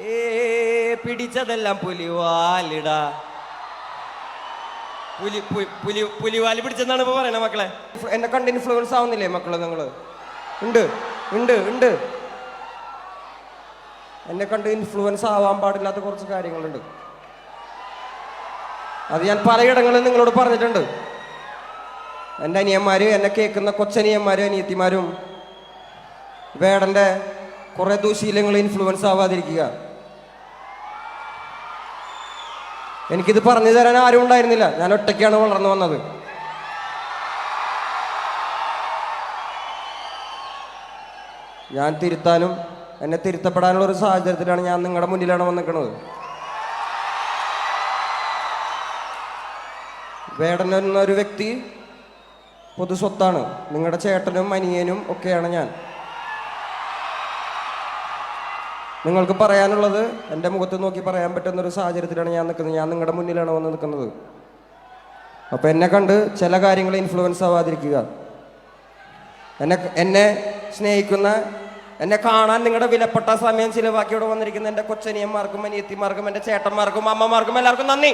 ഏ പിടിച്ചതെല്ലാം പുലിവാലിട. പുലി പുലി പുലിവാലി പിടിച്ചെന്നാണ് ഇപ്പൊ പറയണേ മക്കളെ. എന്നെ കണ്ട് ഇൻഫ്ലുവൻസ് ആവുന്നില്ലേ മക്കൾ നിങ്ങൾ? ഉണ്ട് ഉണ്ട് ഉണ്ട്. എന്നെ കണ്ട് ഇൻഫ്ലുവൻസ് ആവാൻ പാടില്ലാത്ത കുറച്ച് കാര്യങ്ങളുണ്ട്. അത് ഞാൻ പലയിടങ്ങളിൽ നിങ്ങളോട് പറഞ്ഞിട്ടുണ്ട്. എന്റെ അനിയന്മാര് എന്നെ കേൾക്കുന്ന കൊച്ചനിയന്മാരും അനിയത്തിമാരും വേടന്റെ കുറെ ദുശീലങ്ങൾ ഇൻഫ്ലുവൻസ് ആവാതിരിക്കുക. എനിക്കിത് പറഞ്ഞു തരാൻ ആരും ഉണ്ടായിരുന്നില്ല. ഞാൻ ഒറ്റയ്ക്കാണ് വളർന്നു വന്നത്. ഞാൻ തിരുത്താനും എന്നെ തിരുത്തപ്പെടാനുള്ള ഒരു സാഹചര്യത്തിലാണ് ഞാൻ നിങ്ങളുടെ മുന്നിലാണ് വന്നിരിക്കുന്നത്. വേടൻ എന്നൊരു വ്യക്തി പൊതു സ്വത്താണ്. നിങ്ങളുടെ ചേട്ടനും അനിയനും ഒക്കെയാണ് ഞാൻ. നിങ്ങൾക്ക് പറയാനുള്ളത്? എന്റെ മുഖത്ത് നോക്കി പറയാൻ പറ്റുന്ന ഒരു സാഹചര്യത്തിലാണ് ഞാൻ നിൽക്കുന്നത്. ഞാൻ നിങ്ങളുടെ മുന്നിലാണ് വന്ന് നിൽക്കുന്നത്. അപ്പോൾ എന്നെ കണ്ട് ചില കാര്യങ്ങൾ ഇൻഫ്ലുവൻസ് ആവാതിരിക്കുക. എന്നെ എന്നെ സ്നേഹിക്കുന്ന എന്നെ കാണാൻ നിങ്ങളുടെ വിലപ്പെട്ട സമയം ചിലവാക്കി ഇവിടെ വന്നിരിക്കുന്ന എന്റെ കൊച്ചനിയന്മാർക്കും അനിയത്തിമാർക്കും എന്റെ ചേട്ടന്മാർക്കും അമ്മമാർക്കും എല്ലാവർക്കും നന്ദി.